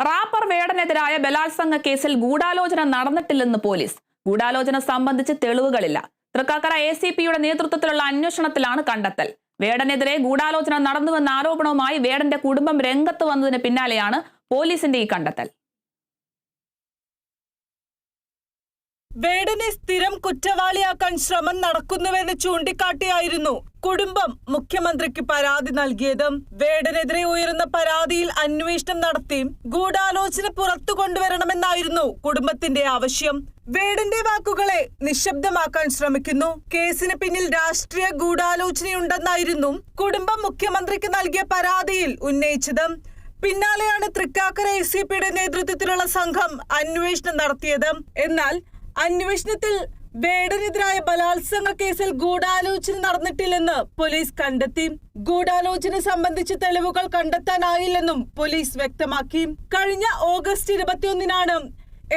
Wrapper വേടനെതിരായ ബലാത്സംഗ കേസിൽ ഗൂഢാലോചന നടന്നിട്ടില്ലെന്ന് പോലീസ്. ഗൂഢാലോചന സംബന്ധിച്ച് തെളിവുകളില്ല. തൃക്കാക്കര എ സി പിയുടെ നേതൃത്വത്തിലുള്ള അന്വേഷണത്തിലാണ് കണ്ടെത്തൽ. വേടനെതിരെ ഗൂഢാലോചന നടന്നുവെന്ന ആരോപണവുമായി വേടന്റെ കുടുംബം രംഗത്ത് വന്നതിന് പിന്നാലെയാണ് പോലീസിന്റെ ഈ കണ്ടെത്തൽ. വേടനെ സ്ഥിരം കുറ്റവാളിയാക്കാൻ ശ്രമം നടക്കുന്നുവെന്ന് ചൂണ്ടിക്കാട്ടിയായിരുന്നു കുടുംബം മുഖ്യമന്ത്രിക്ക് പരാതി നൽകിയതും. വേടനെതിരെ ഉയരുന്ന പരാതിയിൽ അന്വേഷണം നടത്തി ഗൂഢാലോചന പുറത്തു കൊണ്ടുവരണമെന്നായിരുന്നു കുടുംബത്തിന്റെ ആവശ്യം. വേടന്റെ വാക്കുകളെ നിശബ്ദമാക്കാൻ ശ്രമിക്കുന്നു. കേസിന് പിന്നിൽ രാഷ്ട്രീയ ഗൂഢാലോചനയുണ്ടെന്നായിരുന്നു കുടുംബം മുഖ്യമന്ത്രിക്ക് നൽകിയ പരാതിയിൽ ഉന്നയിച്ചതും. പിന്നാലെയാണ് തൃക്കാക്കര എസ് നേതൃത്വത്തിലുള്ള സംഘം അന്വേഷണം നടത്തിയത്. എന്നാൽ അന്വേഷണത്തിൽ വേടനെതിരായ ബലാത്സംഗ കേസിൽ ഗൂഢാലോചന നടന്നിട്ടില്ലെന്ന് പോലീസ് കണ്ടെത്തി. ഗൂഢാലോചന സംബന്ധിച്ച തെളിവുകൾ കണ്ടെത്താനായില്ലെന്നും പോലീസ് വ്യക്തമാക്കി. കഴിഞ്ഞ ഓഗസ്റ്റ് ഇരുപത്തിയൊന്നിനാണ്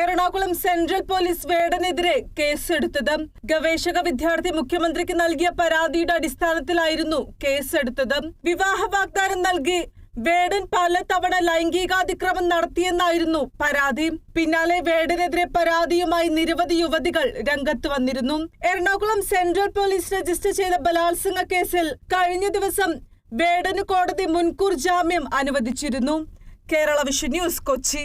എറണാകുളം സെൻട്രൽ പോലീസ് വേടനെതിരെ കേസെടുത്തത്. ഗവേഷക വിദ്യാർത്ഥി മുഖ്യമന്ത്രിക്ക് നൽകിയ പരാതിയുടെ അടിസ്ഥാനത്തിലായിരുന്നു കേസെടുത്തത്. വിവാഹ വാഗ്ദാനം നൽകി വേടൻ പലതവണ ലൈംഗികാതിക്രമം നടത്തിയെന്നായിരുന്നു പരാതി. പിന്നാലെ വേടനെതിരെ പരാതിയുമായി നിരവധി യുവതികൾ രംഗത്ത് വന്നിരുന്നു. എറണാകുളം സെൻട്രൽ പോലീസ് രജിസ്റ്റർ ചെയ്ത ബലാത്സംഗ കേസിൽ കഴിഞ്ഞ ദിവസം വേടന് കോടതി മുൻകൂർ ജാമ്യം അനുവദിച്ചിരുന്നു. Kerala vision news Kochi.